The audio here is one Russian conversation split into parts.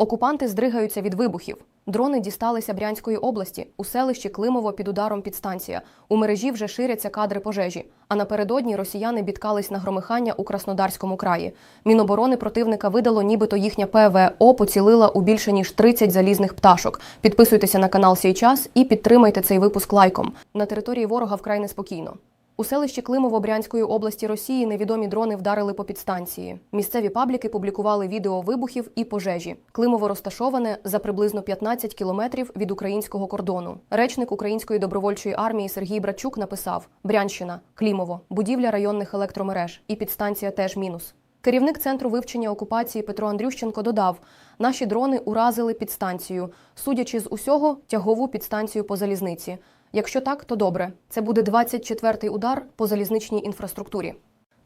Окупанти здригаються від вибухів. Дрони дісталися Брянської області у селищі Климово під ударом підстанція. У мережі вже ширяться кадри пожежі. А напередодні росіяни бідкались на громихання у Краснодарському краї. Міноборони противника видало, нібито їхня ПВО поцілила у більше ніж 30 залізних пташок. Підписуйтеся на канал «Сей час і підтримайте цей випуск лайком. На території ворога вкрай неспокійно. У селищі Климово Брянської області Росії невідомі дрони вдарили по підстанції. Місцеві пабліки публікували відео вибухів і пожежі. Климово розташоване за приблизно 15 кілометрів від українського кордону. Речник Української добровольчої армії Сергій Братчук написав: Брянщина, Клімово, будівля районних електромереж і підстанція теж мінус. Керівник центру вивчення окупації Петро Андрющенко додав: наші дрони уразили підстанцію, судячи з усього, тягову підстанцію по залізниці. Якщо так, то добре. Це буде 24-й удар по залізничній інфраструктурі.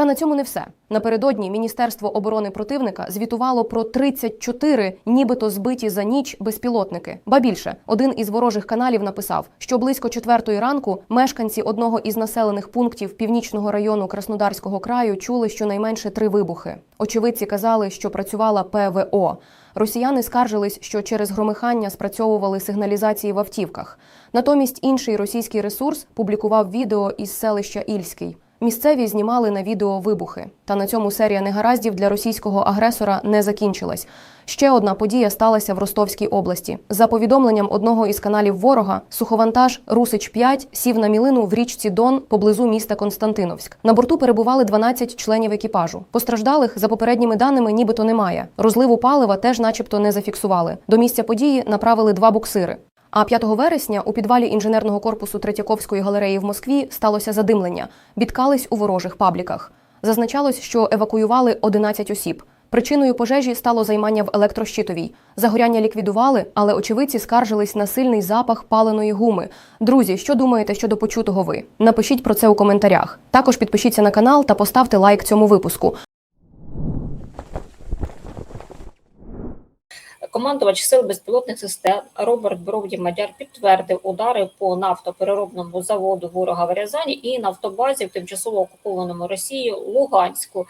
Та на цьому не все. Напередодні Міністерство оборони противника звітувало про 34 нібито збиті за ніч безпілотники. Ба більше, один із ворожих каналів написав, що близько четвертої ранку мешканці одного із населених пунктів північного району Краснодарського краю чули щонайменше три вибухи. Очевидці казали, що працювала ПВО. Росіяни скаржились, що через громихання спрацьовували сигналізації в автівках. Натомість інший російський ресурс публікував відео із селища Ільський. Місцеві знімали на відео вибухи. Та на цьому серія негараздів для російського агресора не закінчилась. Ще одна подія сталася в Ростовській області. За повідомленням одного із каналів ворога, суховантаж Русич 5 сів на мілину в річці Дон поблизу міста Константиновськ. На борту перебували 12 членів екіпажу. Постраждалих за попередніми даними нібито немає. Розливу палива теж, начебто, не зафіксували. До місця події направили два буксири. А 5 вересня у підвалі інженерного корпусу Третьяковської галереї в Москві сталося задимлення. Бідкались у ворожих пабліках. Зазначалось, що евакуювали 11 осіб. Причиною пожежі стало займання в електрощитовій. Загоряння ліквідували, але очевидці скаржились на сильний запах паленої гуми. Друзі, що думаєте щодо почутого ви? Напишіть про це у коментарях. Також підпишіться на канал та поставте лайк цьому випуску. Командувач сил безпілотних систем Роберт Бровді Мадяр підтвердив удари по нафтопереробному заводу ворога в Рязані і нафтобазі в тимчасово окупованому Росією Луганську.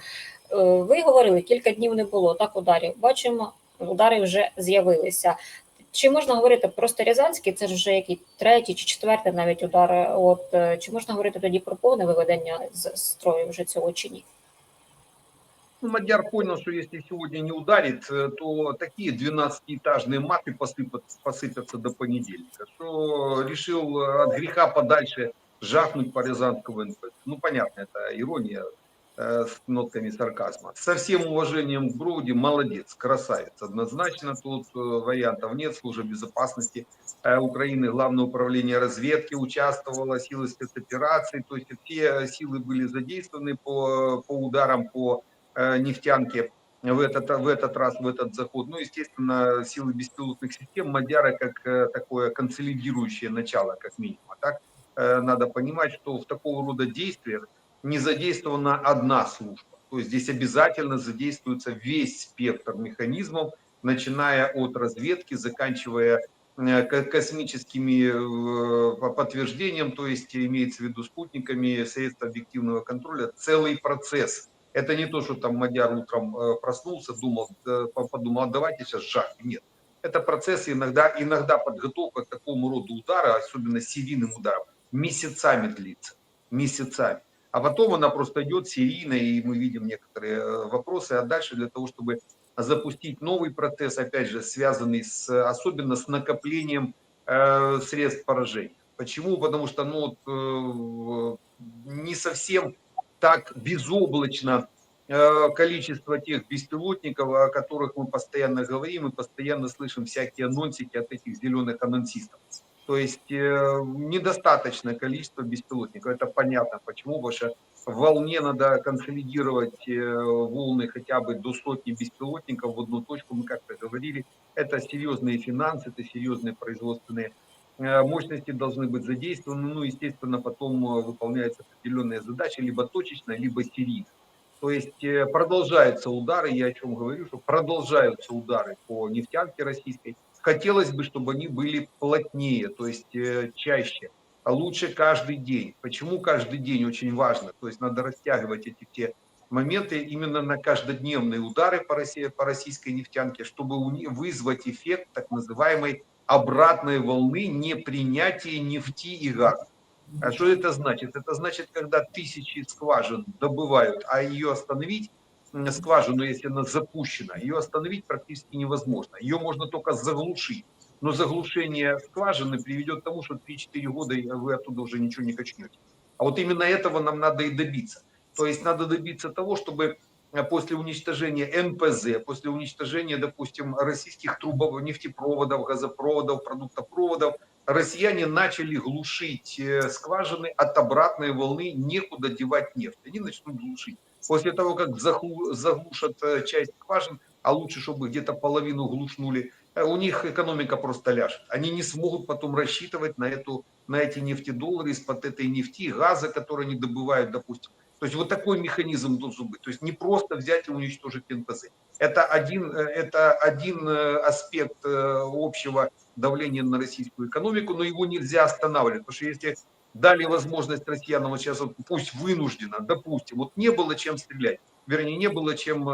Е, Ви говорили, кілька днів не було так ударів. Бачимо, удари вже з'явилися. Чи можна говорити просто Рязанський? Це ж вже який третій чи четвертий навіть удар. От е, чи можна говорити тоді про повне виведення з строю вже цього чи ні? Ну, Мадяр понял, что если сегодня не ударит, э, то такие 12-этажные маты посыпят, посыпятся до понедельника, что решил э, от греха подальше жахнуть по Рязанскому НП. Ну, понятно, это ирония э, с нотками сарказма. Со всем уважением к Броуди, молодец, красавец. Однозначно тут вариантов нет. Служба безопасности Украины, Главное управление разведки участвовало, силы спецопераций, то есть все силы были задействованы по, по ударам по э, нефтянке в этот, в этот раз, в этот заход. Ну, естественно, силы беспилотных систем Мадяра как э, такое консолидирующее начало, как минимум. А так э, надо понимать, что в такого рода действиях не задействована одна служба. То есть здесь обязательно задействуется весь спектр механизмов, начиная от разведки, заканчивая ко- космическими по подтверждением, то есть имеется в виду спутниками, средств объективного контроля, целый процесс. Это не то, что там Мадяр утром э, проснулся, думал, по- подумал, а давайте сейчас жахнем. Нет. Это процесс, иногда, иногда подготовка к такому роду удара, особенно серийным ударом, месяцами длится. Месяцами. А потом она просто идет серийно, и мы видим некоторые э, вопросы. А дальше для того, чтобы запустить новый процесс, опять же, связанный с, особенно с накоплением э, средств поражения. Почему? Потому что ну, вот, э, не совсем так безоблачно э, количество тех беспилотников, о которых мы постоянно говорим и постоянно слышим всякие анонсики от этих зеленых анонсистов. То есть э, недостаточное количество беспилотников. Это понятно почему, потому что в волне надо консолидировать э, волны хотя бы до сотни беспилотников в одну точку. Мы как-то говорили, это серьезные финансы, это серьезные производственные мощности должны быть задействованы. Ну, естественно, потом э, выполняются определенные задачи, либо точечно, либо серийно. То есть э, продолжаются удары, я о чем говорю, что продолжаются удары по нефтянке российской. Хотелось бы, чтобы они были плотнее, то есть э, чаще, а лучше каждый день. Почему каждый день очень важно? То есть надо растягивать эти все моменты именно на каждодневные удары по, России, по российской нефтянке, чтобы вызвать эффект так называемой обратной волны непринятия нефти и газа. А что это значит? Это значит, когда тысячи скважин добывают, а ее остановить, скважину, если она запущена, ее остановить практически невозможно. Ее можно только заглушить. Но заглушение скважины приведет к тому, что 3-4 года вы оттуда уже ничего не качнете. А вот именно этого нам надо и добиться. То есть надо добиться того, чтобы после уничтожения НПЗ, после уничтожения, допустим, российских трубов, нефтепроводов, газопроводов, продуктопроводов, россияне начали глушить э, скважины от обратной волны, некуда девать нефть. Они начнут глушить. После того, как заглушат э, часть скважин, а лучше, чтобы где-то половину глушнули, э, у них экономика просто ляжет. Они не смогут потом рассчитывать на, эту, на эти нефтедоллары из-под этой нефти, газа, который они добывают, допустим. То есть вот такой механизм должен быть. То есть не просто взять и уничтожить НПЗ. Это один, э, это один э, аспект э, общего давления на российскую экономику, но его нельзя останавливать. Потому что если дали возможность россиянам, вот сейчас пусть вынужденно, допустим, вот не было чем стрелять, вернее, не было чем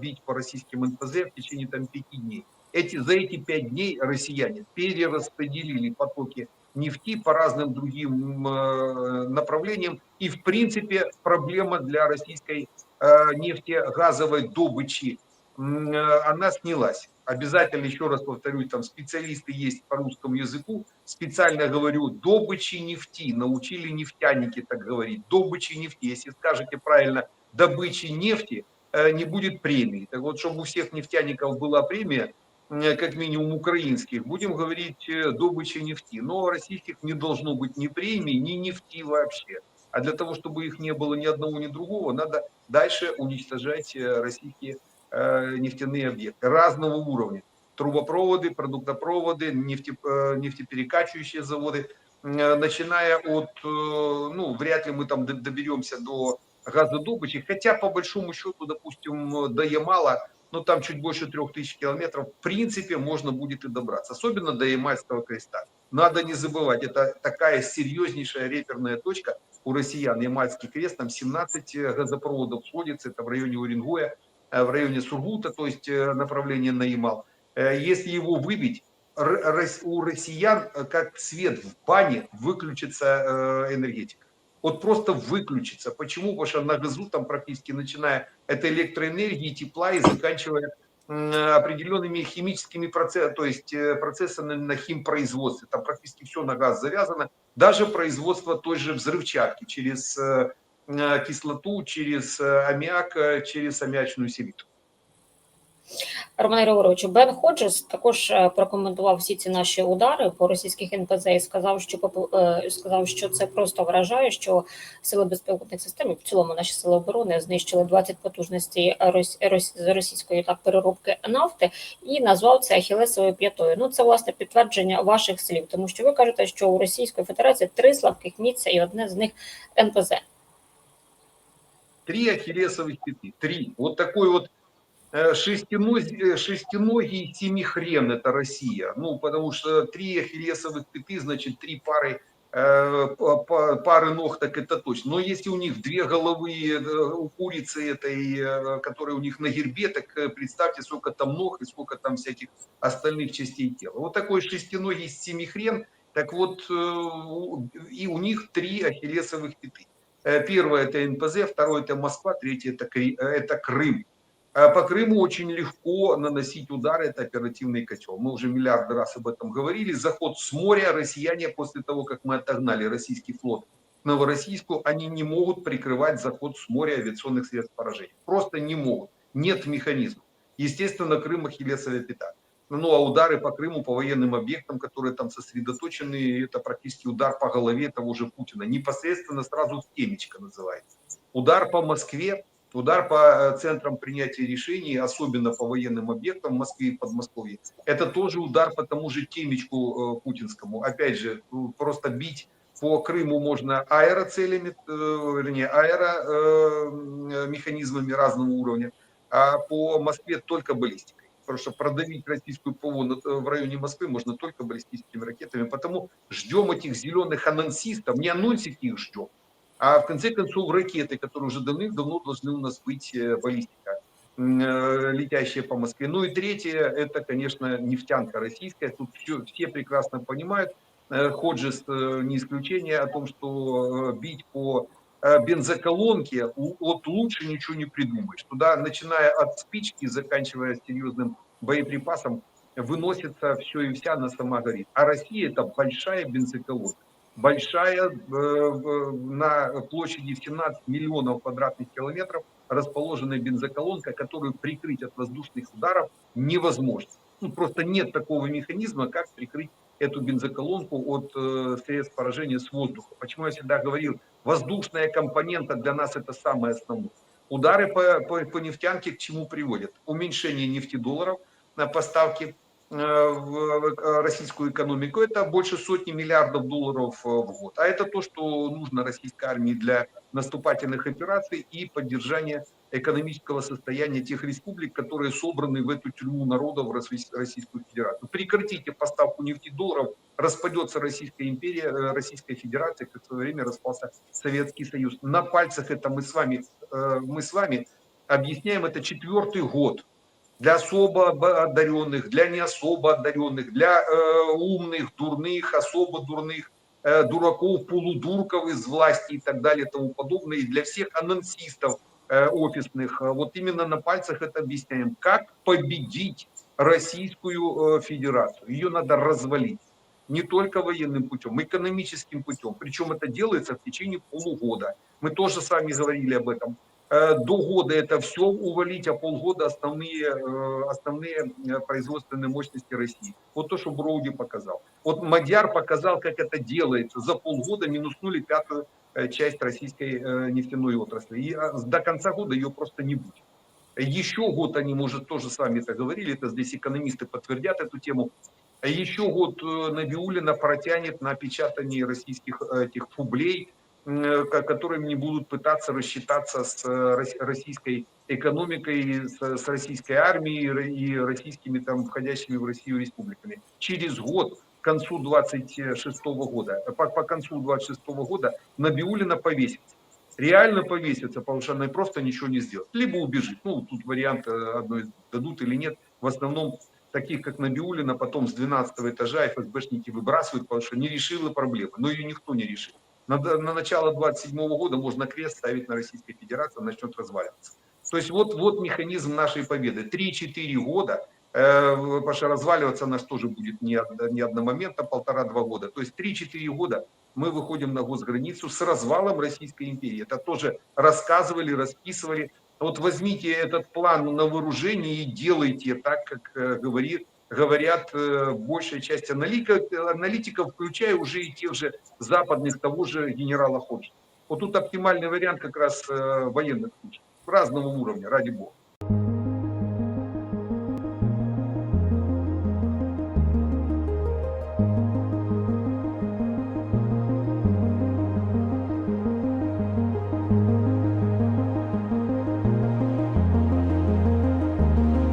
бить по российским НПЗ в течение там пяти дней. Эти, за эти пять дней россияне перераспределили потоки нефти по разным другим э, направлениям. И, в принципе, проблема для российской э, нефтегазовой добычи, э, она снялась. Обязательно, еще раз повторю, там специалисты есть по русскому языку. Специально говорю, добычи нефти. Научили нефтяники так говорить. Добычи нефти. Если скажете правильно, добычи нефти, не будет премии. Так вот, чтобы у всех нефтяников была премия, как минимум украинских, будем говорить э, добычи нефти. Но российских не должно быть ни премии, ни нефти вообще. А для того, чтобы их не было ни одного, ни другого, надо дальше уничтожать э, российские э, нефтяные объекты разного уровня. Трубопроводы, продуктопроводы, нефте, э, нефтеперекачивающие заводы. Э, Начиная от, э, ну, вряд ли мы там доберемся до газодобычи, хотя по большому счету, допустим, до Ямала, ну там чуть больше трех тысяч километров, в принципе, можно будет и добраться, особенно до Ямальского креста. Надо не забывать, это такая серьезнейшая реперная точка у россиян, Ямальский крест, там 17 газопроводов сходится, это в районе Уренгоя, э, в районе Сургута, то есть э, направление на Ямал. Э, Если его выбить, у россиян, э, как свет в бане, выключится э, энергетика вот просто выключится. Почему? Потому что на газу там практически начиная от электроэнергии, тепла и заканчивая определенными химическими процессами, то есть э, процессами на химпроизводстве. Там практически все на газ завязано. Даже производство той же взрывчатки через э, э, кислоту, через аммиак, через аммиачную селитру. Романе Григоровичу, Бен Ходжес також е, прокоментував всі ці наші удари по російських НПЗ і сказав, що поп- е, сказав, що це просто вражає, що сили безпілотних систем, і в цілому наші сили оборони знищили 20 потужностей рос- рос- з російської так переробки нафти, і назвав це ахілесовою п'ятою. Ну це власне підтвердження ваших слів, тому що ви кажете, що у Російської Федерації три слабких місця, і одне з них НПЗ. Три ахиллесовых пяты. Три. Вот такой вот э, шестиногий, э, шестиногий семихрен это Россия. Ну, потому что три ахиллесовых пяты, значит, три пары, э, па- па- пары ног, так это точно. Но если у них две головы э, у курицы этой, э, которая у них на гербе, так э, представьте, сколько там ног и сколько там всяких остальных частей тела. Вот такой шестиногий семихрен, так вот, э, и у них три ахиллесовых пяты. Э, Первое это НПЗ, второе это Москва, третье э, это Крым. А По Крыму очень легко наносить удары, это оперативный котел. Мы уже миллиарды раз об этом говорили. Заход с моря россияне после того, как мы отогнали российский флот к Новороссийску, они не могут прикрывать заход с моря авиационных средств поражения. Просто не могут. Нет механизма. Естественно, Крым ахиллесовая пята. Ну, а удары по Крыму, по военным объектам, которые там сосредоточены, это практически удар по голове того же Путина. Непосредственно сразу в темечко называется. Удар по Москве, удар по э, центрам принятия решений, особенно по военным объектам в Москве и Подмосковье. Это тоже удар по тому же темечку э, путинскому. Опять же, э, просто бить по Крыму можно аэроцелями, э, вернее, аэромеханизмами разного уровня, а по Москве только баллистикой. Потому что продавить российскую ПВО в районе Москвы можно только баллистическими ракетами. Потому ждем этих зеленых анонсистов, не анонсики их ждем, А в конце концов ракеты, которые уже давным-давно должны у нас быть э, баллистика, э, летящие по Москве. Ну и третье, это, конечно, нефтянка российская. Тут все, все прекрасно понимают, Э, Ходжес не исключение о том, что бить по бензоколонке вот лучше ничего не придумаешь. Туда, начиная от спички, заканчивая серьезным боеприпасом, выносится все и вся, она сама горит. А Россия это большая бензоколонка. Большая, э, на площади в 17 миллионов квадратных километров расположенная бензоколонка, которую прикрыть от воздушных ударов невозможно. Ну, просто нет такого механизма, как прикрыть эту бензоколонку от э, средств поражения с воздуха. Почему я всегда говорил, воздушная компонента для нас это самое основное. Удары по, по, по нефтянке к чему приводят? Уменьшение нефтедолларов на поставки в в российскую экономику. Это больше сотни миллиардов долларов э, в год. А это то, что нужно российской армии для наступательных операций и поддержания экономического состояния тех республик, которые собраны в эту тюрьму народов Российскую Федерацию. Прекратите поставку нефтедолларов, распадется Российская империя, э, Российская Федерация, как в свое время распался Советский Союз. На пальцах это мы с вами, э, мы с вами объясняем это четвертый год для особо об- одаренных, для не особо одаренных, для э, умных, дурных, особо дурных, э, дураков, полудурков из власти и так далее и тому подобное, и для всех анонсистов э, офисных. Э, Вот именно на пальцах это объясняем. Как победить Российскую э, Федерацию? Ее надо развалить. Не только военным путем, экономическим путем. Причем это делается в течение полугода. Мы тоже с вами говорили об этом. Э, До года это все увалить, а полгода основные, э, основные э, производственные мощности России. Вот то, что Броуди показал. Вот Мадяр показал, как это делается. За полгода минуснули пятую часть российской нефтяной отрасли. И до конца года ее просто не будет. Еще год они, может, тоже с вами это говорили, это здесь экономисты подтвердят эту тему. Еще год Набиулина протянет на печатание российских этих фублей, ко- которыми не будут пытаться рассчитаться с э, рос- российской экономикой, с, российской армией и российскими там входящими в Россию республиками. Через год, к концу 26 года, по, по концу 26 года Набиулина повесится. Реально повесится, потому что она просто ничего не сделает. Либо убежит. Ну, тут вариант э, одной дадут или нет. В основном таких, как Набиулина, потом с 12 этажа ФСБшники выбрасывают, потому что не решила проблемы. Но ее никто не решил. На, на начало 27 года можно крест ставить на Российской Федерации, она начнет разваливаться. То есть вот, вот механизм нашей победы. 3-4 года, э, что разваливаться нас тоже будет не, не одномоментно, полтора-два года. То есть 3-4 года мы выходим на госграницу с развалом Российской империи. Это тоже рассказывали, расписывали. Вот возьмите этот план на вооружение и делайте так, как э, говорит, говорят э, большая часть аналитиков, аналитиков, включая уже и тех же западных, того же генерала Ходжи. Вот тут оптимальный вариант как раз э, военных случаев. Разного уровня, ради бога.